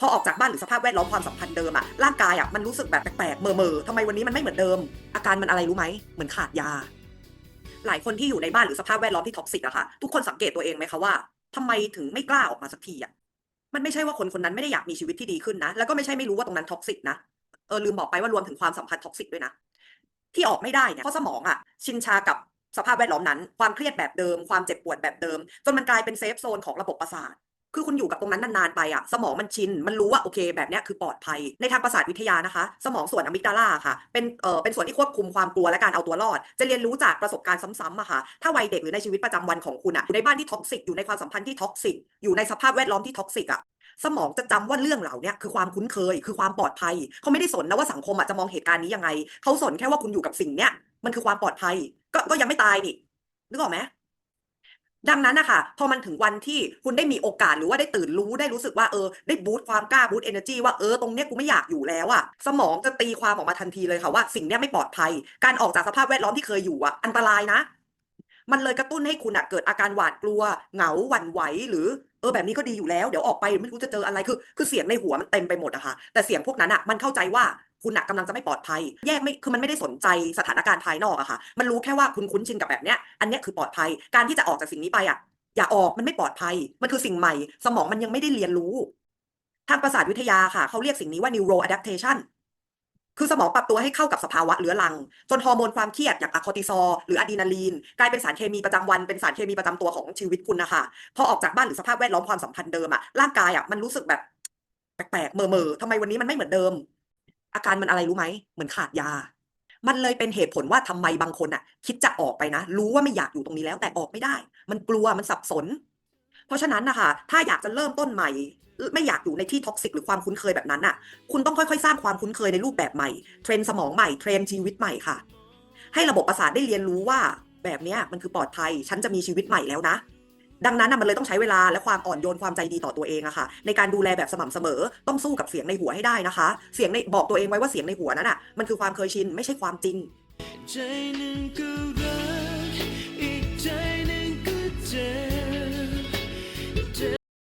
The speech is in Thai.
พอออกจากบ้านหรือสภาพแวดล้อมความสัมพันธ์เดิมอะร่างกายอะมันรู้สึกแบบแปลกๆเมอเมอๆทำไมวันนี้มันไม่เหมือนเดิม อาการมันอะไรรู้ไหมเหมือนขาดยา หลายคนที่อยู่ในบ้านหรือสภาพแวดล้อมที่ท็อกซิกอะค่ะ ทุกคนสังเกตตัวเองไหมคะว่าทำไมถึงไม่กล้าออกมาสักทีอะมันไม่ใช่ว่าคนคนนั้นไม่ได้อยากมีชีวิตที่ดีขึ้นนะ แล้วก็ไม่ใช่ไม่รู้ว่าตรงนั้นท็อกซิกนะเออลืมบอกไปว่ารวมถึงความสัมพันธ์ท็อกซิกด้วยนะที่ออกไม่ได้เนี่ยเพราะสมองอะชินชากับสภาพแวดล้อมนั้น ความเครียดแบบเดิม ความเจ็บปวดแบบเดิม จนมันกลายเป็นเซฟโซนของระบบประสาท คือคุณอยู่กับตรงนั้นนานๆไปอะสมองมันชินมันรู้ว่าโอเค แบบเนี้ยคือปลอดภัย ในทางประสาทวิทยานะคะ สมองส่วนอะมิกดาลาค่ะ เป็นเอ่อเป็นส่วนที่ควบคุมความกลัวและการเอาตัวรอด จะเรียนรู้จากประสบการณ์ซ้ำๆอะค่ะ ถ้าวัยเด็กหรือในชีวิตประจำวันของคุณอะอยู่ในบ้านที่ท็อกซิกอยู่ในความสัมพันธ์ที่ท็อกซิกอยู่ในสภาพแวดล้อมที่ท็อกซิกอะสมองจะจำว่าเรื่องเหล่านี้คือความคุ้นเคย คือความปลอดภัย เขาไม่ได้สนนะว่าสังคมอะจะมองเหตุการณ์นี้ยังไง เขาสนแค่ว่าคุณอยู่กับสิ่งเนี้ยมันคือความปลอดภัย ก็ก็ยังไม่ตายนี่นึกออกไหม ดังนั้นนะคะพอมันถึงวันที่คุณได้มีโอกาสหรือว่าได้ตื่นรู้ได้รู้สึกว่าเออได้บูตความกล้าบูตเอเนอร์จีว่าเออตรงเนี้ยกูไม่อยากอยู่แล้วอะสมองจะตีความออกมาทันทีเลยค่ะว่าสิ่งเนี้ยไม่ปลอดภัย การออกจากสภาพแวดล้อมที่เคยอยู่อะอันตรายนะ มันเลยกระตุ้นให้คุณอะเกิดอาการหวาดกลัว เหงาหวั่นไหวหรือเออแบบนี้ก็ดีอยู่แล้วเดี๋ยวออกไปไม่รู้จะเจออะไรคือ คือเสียงในหัวมันเต็มไปหมดอะค่ะแต่เสียงพวกนั้นอะมันเข้าใจว่า คุณอะกำลังจะไม่ปลอดภัย แยกไม่คือมันไม่ได้สนใจสถานการณ์ภายนอกอะค่ะ มันรู้แค่ว่าคุณคุ้นชินกับแบบเนี้ยอันเนี้ยคือปลอดภัยการที่จะออกจากสิ่งนี้ไปอะอย่าออกมันไม่ปลอดภัย มันคือสิ่งใหม่ สมองมันยังไม่ได้เรียนรู้ ทางประสาทวิทยาค่ะ เขาเรียกสิ่งนี้ว่า neuro adaptation คือสมองปรับตัวให้เข้ากับสภาวะเรื้อรัง จนฮอร์โมนความเครียดอย่างอะคอร์ติซอลหรืออะดรีนาลีน กลายเป็นสารเคมีประจำวันเป็นสารเคมีประจำตัวของชีวิตคุณนะคะพอออกจากบ้านหรือสภาพแวดล้อมความสัมพันธ์เดิมอะร่างกายอะมันรู้สึกแบบแปลกๆเมอเมอๆทำไมวันนี้มันไม่เหมือนเดิม อาการมันอะไรรู้ไหมเหมือนขาดยา มันเลยเป็นเหตุผลว่าทำไมบางคนอะคิดจะออกไปนะ รู้ว่าไม่อยากอยู่ตรงนี้แล้วแต่ออกไม่ได้ มันกลัวมันสับสน เพราะฉะนั้นนะคะถ้าอยากจะเริ่มต้นใหม่ ไม่อยากอยู่ในที่ท็อกซิกหรือความคุ้นเคยแบบนั้นน่ะคุณต้องค่อยๆ สร้างความคุ้นเคยในรูปแบบใหม่เทรนสมองใหม่เทรนชีวิตใหม่ค่ะ ให้ระบบประสาทได้เรียนรู้ว่าแบบเนี้ยมันคือปลอดภัย ฉันจะมีชีวิตใหม่แล้วนะ ดังนั้นน่ะมันเลยต้องใช้เวลาและความอ่อนโยนความใจดีต่อตัวเองอะค่ะ ในการดูแลแบบสม่ำเสมอ ต้องสู้กับเสียงในหัวให้ได้นะคะ เสียงในบอกตัวเองไว้ว่าเสียงในหัวนั้นอะมันคือความเคยชินไม่ใช่ความจริงใจหนึ่งก็รัก